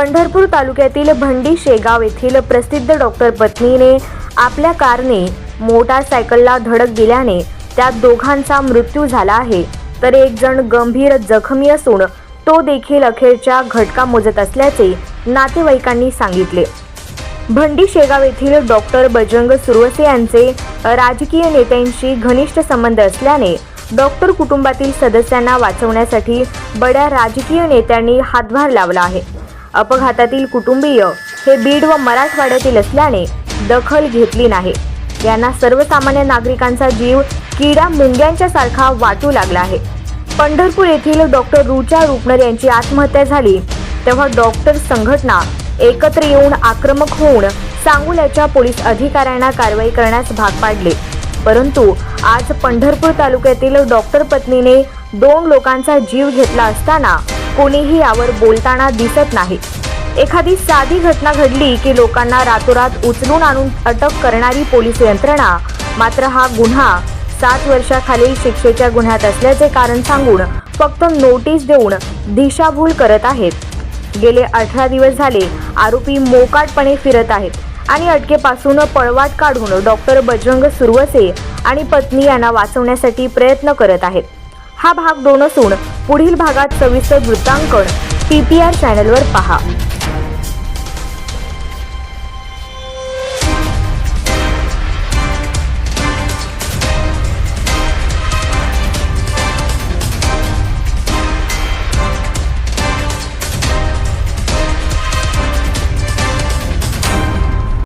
पंढरपूर तालुक्यातील भंडी शेगाव येथील प्रसिद्ध डॉक्टर पत्नीने आपल्या कारने मोटारसायकलला धडक दिल्याने त्यात दोघांचा मृत्यू झाला आहे. तर एक जण गंभीर जखमी असून तो देखील अखेरच्या घटका मोजत असल्याचे नातेवाईकांनी सांगितले. भंडी शेगाव येथील डॉक्टर बजरंग सुरवसे यांचे राजकीय नेत्यांशी घनिष्ठ संबंध असल्याने डॉक्टर कुटुंबातील सदस्यांना वाचवण्यासाठी बड्या राजकीय नेत्यांनी हातभार लावला आहे. अपघातातील कुटुंबीय हे बीड व मराठवाड्यातील असल्याने दखल घेतली नाही. यांना सर्वसामान्य नागरिकांचा जीव किडा मुंग्यांच्या सारखा वाटू लागला आहे. पंढरपूर येथील डॉक्टर रुचा रुपनर यांची आत्महत्या झाली. तेव्हा डॉक्टर संघटना एकत्र येऊन आक्रमक होऊन सांगोल्याच्या पोलीस अधिकाऱ्यांना कारवाई करण्यास भाग पाडले. परंतु आज पंढरपूर तालुक्यातील डॉक्टर पत्नीने दोन लोकांचा जीव घेतला असताना कोणीही यावर बोलताना दिसत नाही. एखादी साधी घटना घडली की लोकांना रातोरात उचलून आणून अटक करणारी पोलीस यंत्रणा मात्र हा गुन्हा सात वर्षाखालील शिक्षेच्या गुन्ह्यात असल्याचे कारण सांगून फक्त नोटीस देऊन दिशाभूल करत आहेत. गेले अठरा दिवस झाले आरोपी मोकाटपणे फिरत आहेत आणि अटकेपासून पळवाट काढून डॉक्टर बजरंग सुरवसे आणि पत्नी यांना वाचवण्यासाठी प्रयत्न करत आहेत. हा भाग दोन असून पुढील भागात सविस्तर वृत्तांकन टी पी आर चॅनलवर पहा.